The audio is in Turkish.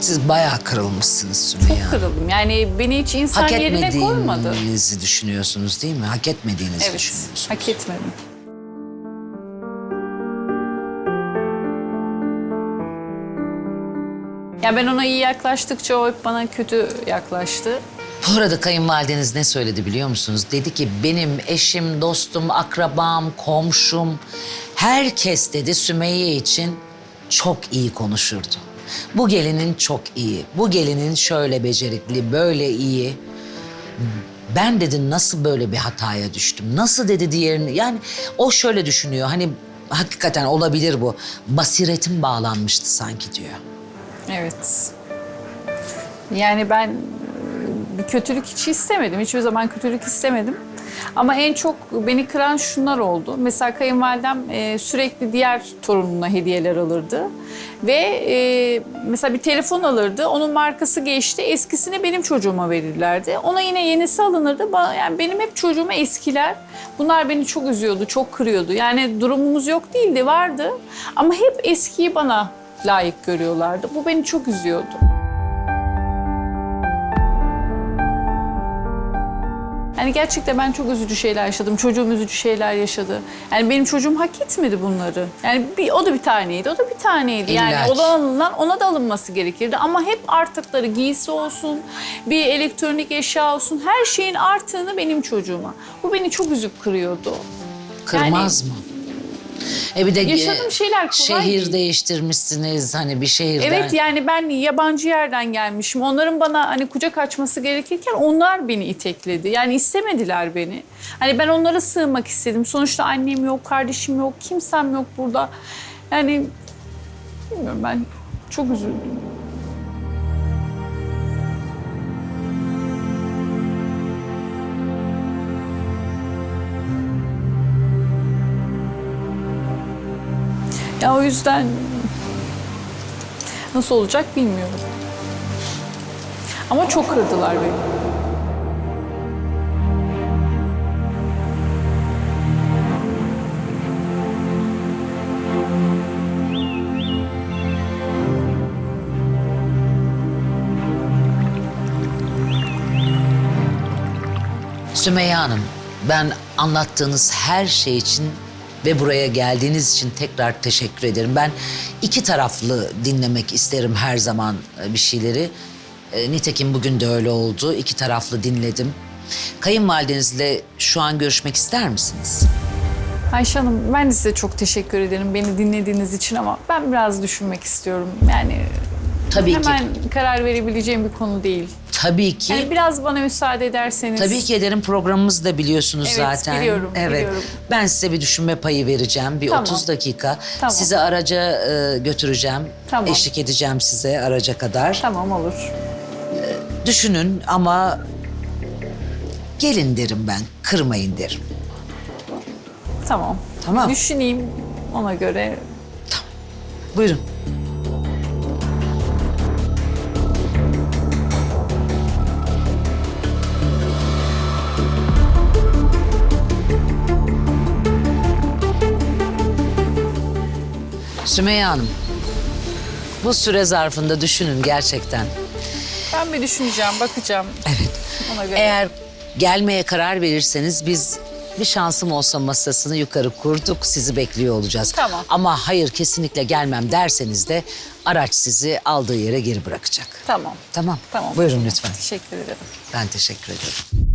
Siz bayağı kırılmışsınız Sümeyye Çok Hanım. kırıldım. Yani beni hiç insan Hak yerine koymadı. etmediğinizi düşünüyorsunuz değil mi? Hak etmediğinizi Evet, düşünüyorsunuz. hak etmedim. Ya ben ona iyi yaklaştıkça o hep bana kötü yaklaştı. Bu arada kayınvalideniz ne söyledi biliyor musunuz? Dedi ki benim eşim, dostum, akrabam, komşum herkes dedi Sümeyye için çok iyi konuşurdu. Bu gelinin çok iyi. Bu gelinin şöyle becerikli, böyle iyi. Ben dedi nasıl böyle bir hataya düştüm? Nasıl dedi diğerini? Yani o şöyle düşünüyor. Hani hakikaten olabilir bu. Basiretim bağlanmıştı sanki diyor. Evet. Yani ben bir kötülük hiç istemedim. Hiçbir zaman kötülük istemedim. Ama en çok beni kıran şunlar oldu. Mesela kayınvalidem e, sürekli diğer torununa hediyeler alırdı. Ve e, mesela bir telefon alırdı. Onun markası geçti. Eskisini benim çocuğuma verirlerdi. Ona yine yenisi alınırdı. Yani benim hep çocuğuma eskiler. Bunlar beni çok üzüyordu, çok kırıyordu. Yani durumumuz yok değildi, vardı. Ama hep eskiyi bana layık görüyorlardı. Bu beni çok üzüyordu. Yani gerçekten ben çok üzücü şeyler yaşadım. Çocuğum üzücü şeyler yaşadı. Yani benim çocuğum hak etmedi bunları. Yani bir, o da bir taneydi, o da bir taneydi. Yani ki. o da alınan, ona da alınması gerekirdi. Ama hep artıkları giysi olsun, bir elektronik eşya olsun, her şeyin artığını benim çocuğuma. Bu beni çok üzüp kırıyordu. Kırmaz mı? E bir de Yaşadığım e, şeyler kolay şehir değiştirmişsiniz hani bir şehirden. Evet yani ben yabancı yerden gelmişim. Onların bana hani kucak açması gerekirken onlar beni itekledi. Yani istemediler beni. Hani ben onlara sığınmak istedim. Sonuçta annem yok, kardeşim yok, kimsem yok burada. Yani bilmiyorum ben çok üzüldüm. Ya o yüzden nasıl olacak bilmiyorum. Ama çok kırdılar beni. Sümeyye Hanım ben anlattığınız her şey için ve buraya geldiğiniz için tekrar teşekkür ederim. Ben iki taraflı dinlemek isterim her zaman e, bir şeyleri. E, Nitekim bugün de öyle oldu. İki taraflı dinledim. Kayınvalidenizle şu an görüşmek ister misiniz? Ayşe Hanım ben de size çok teşekkür ederim beni dinlediğiniz için ama ben biraz düşünmek istiyorum. Yani Tabii ki. hemen karar verebileceğim bir konu değil. Tabii ki. Yani biraz bana müsaade ederseniz. Tabii ki ederim programımızı da biliyorsunuz Evet, zaten. biliyorum, Evet. biliyorum. Ben size bir düşünme payı vereceğim. Bir Tamam. 30 dakika. Tamam. Sizi araca e, götüreceğim. Tamam. Eşlik edeceğim size araca kadar. Tamam olur. Düşünün ama gelin derim ben. Kırmayın derim. Tamam. Tamam. Düşüneyim ona göre. Buyurun. Sümeyye Hanım, bu süre zarfında düşünün gerçekten. Ben bir düşüneceğim, bakacağım. Evet. Ona göre. Eğer gelmeye karar verirseniz biz bir şansım olsa masasını yukarı kurduk, sizi bekliyor olacağız. Tamam. Ama hayır kesinlikle gelmem derseniz de araç sizi aldığı yere geri bırakacak. Tamam. Tamam. Tamam. Buyurun lütfen. Teşekkür ederim. Ben teşekkür ederim.